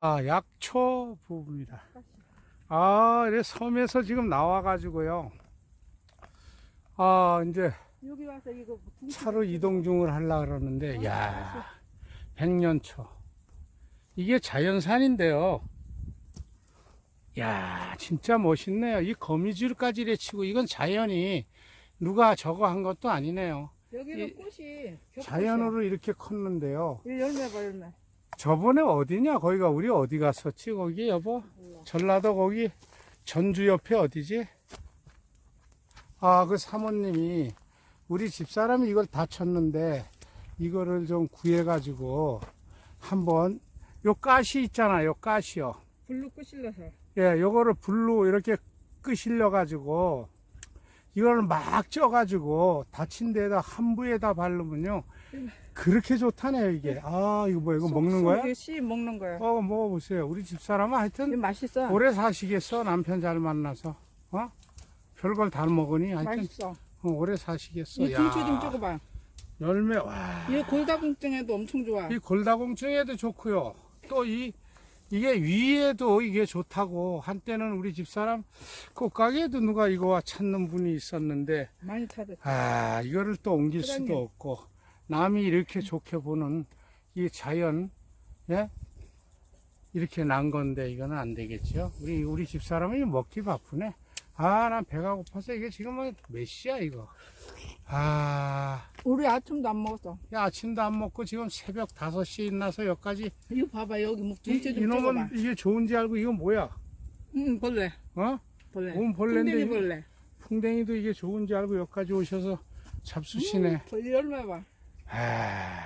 아, 약초 부부입니다. 아, 이래 섬에서 지금 나와가지고요. 아, 이제 여기 와서 이거 둥- 차로 이동 중을 하려고 그러는데, 야 백년초. 이게 자연산인데요. 야 진짜 멋있네요. 이 거미줄까지 내치고, 이건 자연이 누가 저거 한 것도 아니네요. 여기는 이- 꽃이. 자연으로 이렇게 컸는데요. 이 열매 봐 열매. 저번에 어디냐? 거기가 우리 어디 갔었지? 거기 여보? 몰라. 전라도 거기 전주 옆에 어디지? 아, 그 사모님이 우리 집사람이 이걸 다 쳤는데 이거를 좀 구해가지고 한번 요 가시 있잖아요. 가시요. 블루 끄실러서. 예, 요거를 불로 이렇게 끄실려가지고 이걸 막 쪄가지고 다친 데에다 한 부에다 바르면요. 그렇게 좋다네요, 이게. 아, 이거 뭐, 이거 먹는 거야? 이게 씨 먹는 거야. 어, 먹어보세요. 우리 집사람은 하여튼 맛있어. 오래 사시겠어 남편 잘 만나서 어 별걸 다 먹으니 하여튼 맛있어. 어, 오래 사시겠어 이 등초 좀 찍어봐. 열매 와이 이 골다공증에도 엄청 좋아. 골다공증에도 좋고요 또 이 이게 위에도 이게 좋다고 한때는 우리 집사람 꽃가게에도 누가 이거 찾는 분이 있었는데 많이 타대. 아 이거를 또 옮길. 수도 없고 남이 이렇게 좋게 보는 이 자연 예 이렇게 난 건데 이거는 안 되겠죠 우리 우리 집 사람이 먹기 바쁘네 아 난 배가 고파서 이게 지금 뭐몇 시야 이거 아 우리 아침도 안 먹었어. 야, 아침도 안 먹고 지금 새벽 5시에 일어나서 여기까지 이거 봐봐 여기 목 이, 등초 좀 찍어봐. 이놈은 이게 좋은지 알고 이건 뭐야 응 벌레. 어? 벌레. 뭔 벌레인데 풍뎅이 이거? 벌레. 풍뎅이도 이게 좋은지 알고 여기까지 오셔서 잡수시네 음, 벌레 열매 봐. 아,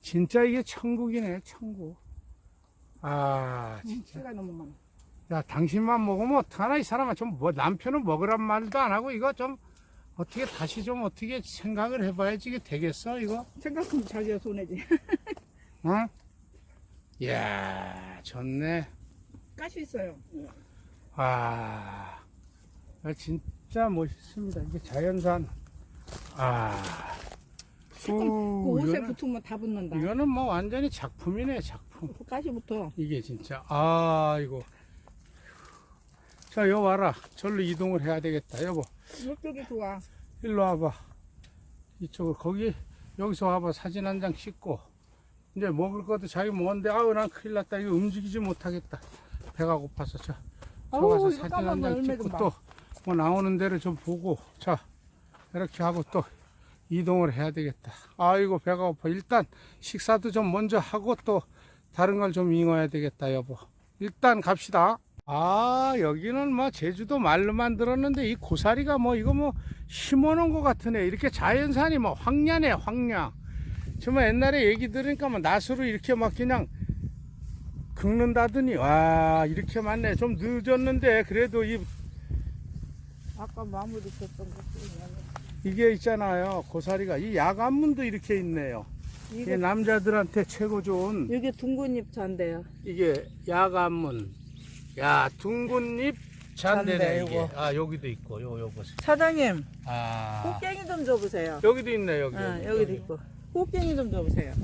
진짜 이게 천국이네, 천국. 아, 응, 진짜. 씨가 너무 많아. 야, 당신만 먹으면 어떡하나, 이 사람아. 좀, 뭐, 남편은 먹으란 말도 안 하고, 이거 좀, 어떻게 다시 좀 어떻게 생각을 해봐야지 이게 되겠어, 이거? 생각하면 자기가 손해지. 응? 이야, 좋네. 가시 있어요. 아, 아, 진짜 멋있습니다. 이게 자연산. 아, 조금 그 옷에 이거는, 붙으면 다 붙는다. 이거는 뭐 완전히 작품이네, 작품. 그 가시부터. 이게 진짜. 아 이거. 자 여보 와라. 절로 이동을 해야 되겠다. 여보. 이쪽이 좋아. 일로 와봐. 이쪽으로. 거기 여기서 와봐. 사진 한 장 찍고. 이제 먹을 것도 자기 먹었는데 아우 난 큰일 났다. 이거 움직이지 못하겠다. 배가 고파서. 자 들어가서 사진 한 장 찍고 봐. 또뭐 나오는 데를 좀 보고. 자 이렇게 하고 또 이동을 해야 되겠다. 아이고 배가 고파. 일단 식사도 좀 먼저 하고 또 다른 걸좀 ing어야 되겠다 여보. 일단 갑시다. 아 여기는 뭐 제주도 말로만 들었는데 이 고사리가 뭐 이거 뭐 심어놓은 것 같으네. 이렇게 자연산이 뭐 황야네 황야. 정말 옛날에 얘기 들으니까 뭐 낫으로 이렇게 막 그냥 긁는다더니 와 이렇게 많네. 좀 늦었는데 그래도 이 아까 마무리 됐던 거. 이게 있잖아요 고사리가 이 야간문도 이렇게 있네요 이 이거 남자들한테 최고 좋은 이게 둥근잎 잔데요. 이게 야간문 야 둥근잎 잔대네 잔대, 이게 요거. 아 여기도 있고 요 요거 사장님, 아 꽃갱이 좀 줘보세요. 여기도 있네 여기 어, 여기도 있고. 꽃갱이 좀 줘보세요.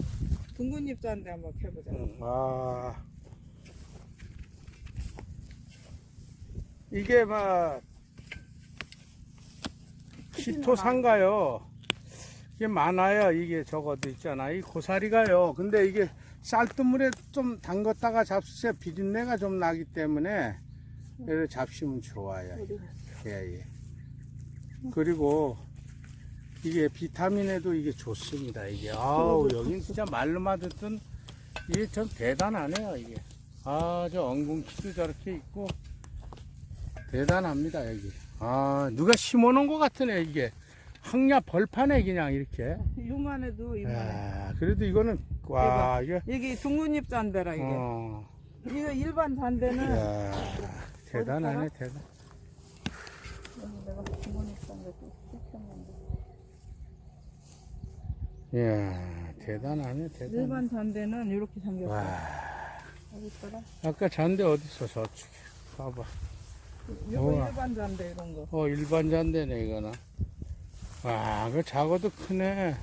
둥근잎 잔데 한번 해보자. 응, 아 이게 막 시토산가요 이게 많아요 이게 저거도 있잖아 이 고사리가요 근데 이게 쌀뜨물에 좀 담갔다가 잡수세요 비린내가 좀 나기 때문에 얘를 잡수면 좋아요? 예, 예. 그리고 이게 비타민에도 이게 좋습니다. 이게 아우 여긴 진짜 말로만 듣던 이게 좀 대단하네요. 이게 아저 엉궁키도 저렇게 있고 대단합니다 여기. 아 누가 심어놓은 것 같으네 이게 황야 벌판에 그냥 이렇게. 요만해도 이만해. 아 그래도 이거는 와 이게 이게 둥근잎 잔데라 이게. 어 이거 일반 잔데는 야, 대단하네 대단. 여기 내가 둥근잎 또 시켰는데. 야 대단하네 대단. 일반 잔데는 이렇게 생겼어. 와. 여기 있더라. 아까 잔데 어디 있어 저쪽에 봐봐 이거 우와. 일반 잔데 이런 거. 어 일반 잔데네 이거는 와그 작어도 크네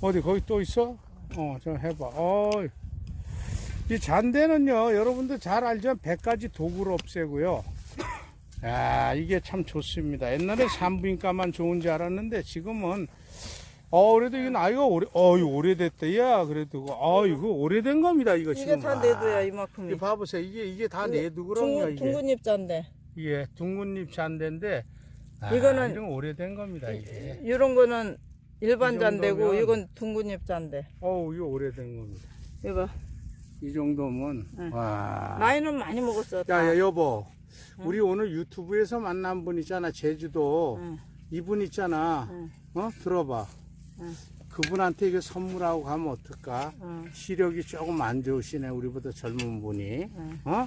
어디 거기 또 있어? 어 좀 해봐 어이 이 잔대는요, 여러분들 잘 알지만 100가지 도구를 없애고요. 야, 이게 참 좋습니다. 옛날에 산부인과만 좋은 줄 알았는데 지금은 어, 그래도 이거 나이가 오래, 어, 이거 오래됐다. 야, 그래도, 어, 이거 오래된 겁니다. 이거 이게 지금. 다 아, 내도야 이만큼이. 이거 봐보세요. 이게, 이게 다 이게 둥근, 이게. 둥근잎 잔데. 이게 둥근잎 잔대인데, 아, 이거는- 이건 오래된 겁니다, 이게. 이런 거는 일반 이 정도면- 이건 둥근잎 잔데. 어우, 이거 오래된 겁니다. 이거 이 정도면, 응. 와. 나이는 많이 먹었어. 다. 야, 야, 여보. 우리 오늘 유튜브에서 만난 분 있잖아, 제주도. 응. 이분 있잖아. 응. 어? 들어봐. 응. 그분한테 이거 선물하고 가면 어떨까? 응. 시력이 조금 안 좋으시네, 우리보다 젊은 분이. 응. 어?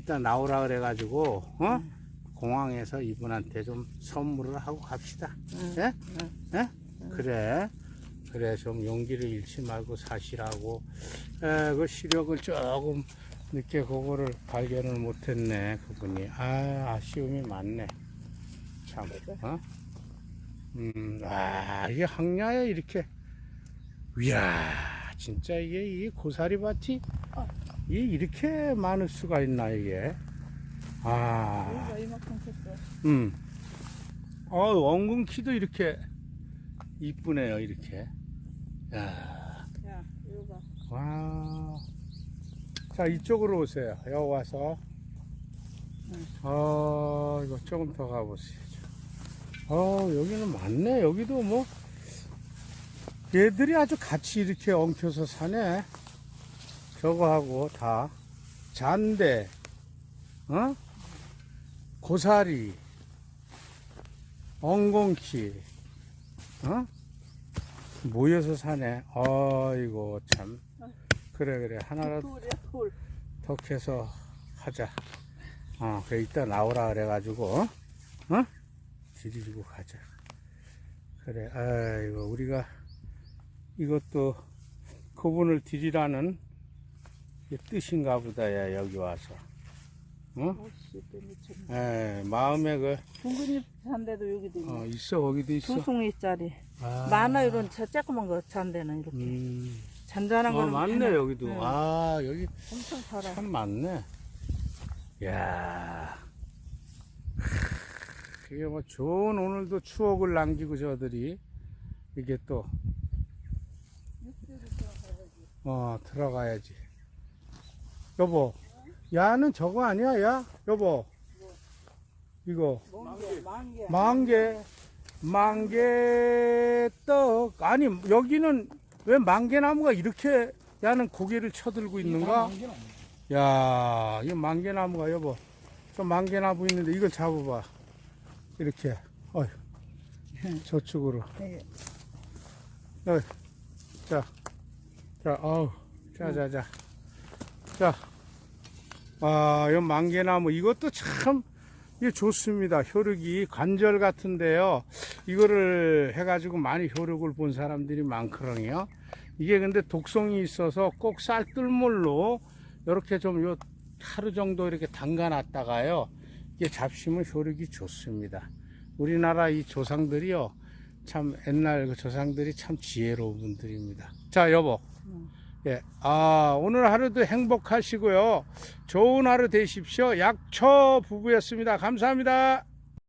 이따 나오라 그래가지고, 어? 공항에서 이분한테 좀 선물을 하고 갑시다. 응. 예? 응. 예? 그래. 그래, 좀 용기를 잃지 말고 사시라고. 에, 그 시력을 조금 늦게 그거를 발견을 못했네, 그분이. 아, 아쉬움이 많네. 참, 어? 음, 아, 이게 항야에 이렇게. 이야, 진짜 이게, 이 고사리 밭이, 이게 이렇게 많을 수가 있나, 이게. 아. 이만큼 컸어. 음. 어, 원근 키도 이렇게 이쁘네요, 이렇게. 야, 야, 이거 봐. 와. 자, 이쪽으로 오세요. 여기 와서. 응. 어, 이거 조금 더 가보세요. 어, 여기는 많네. 여기도 뭐, 얘들이 아주 같이 이렇게 엉켜서 사네. 저거하고 다. 잔대, 어? 고사리, 엉겅키, 어? 모여서 사네. 어이고, 참. 그래, 그래. 하나라도 캐서 하자. 어, 그래, 이따 나오라 그래가지고, 어? 어? 들이주고 가자. 그래, 아이고, 우리가 이것도 그분을 드리라는 게 뜻인가 보다, 야, 여기 와서. 어? 오씨, 또 미쳤네. 에, 마음에 그, 둥근잎 잔데도 여기도 있네. 어, 있어, 거기도 있어. 두 송이짜리. 아, 많아 이런 저 조그만 거 잔데는 이렇게 음, 잔잔한 어, 거는 많네, 많아. 여기도. 응. 아, 여기 엄청 살아. 참 많네. 야 이게 뭐 좋은 오늘도 추억을 남기고 저들이 이게 또, 어, 들어가야지. 여보, 야는 저거 아니야, 야? 여보. 이거, 멍게, 망게. 망개, 망개떡. 아니, 여기는 왜 망개나무가 이렇게 야는 고개를 쳐들고 있는가? 야, 이 망개나무가 여보. 저 망개나무 있는데 이걸 잡아봐. 이렇게. 어휴. 저쪽으로. 네. 어휴. 자. 자, 어우. 자, 자, 자. 자. 아, 이 망개나무. 이것도 참, 좋습니다. 효력이 관절 같은데요. 이거를 해가지고 많이 효력을 본 사람들이 많거든요. 이게 근데 독성이 있어서 꼭 쌀뜨물로 이렇게 좀 요 하루 정도 이렇게 담가 놨다가요. 이게 잡시면 효력이 좋습니다. 우리나라 이 조상들이요. 참 옛날 그 조상들이 참 지혜로운 분들입니다. 자, 여보. 예. 아, 오늘 하루도 행복하시고요. 좋은 하루 되십시오. 약초 부부였습니다. 감사합니다.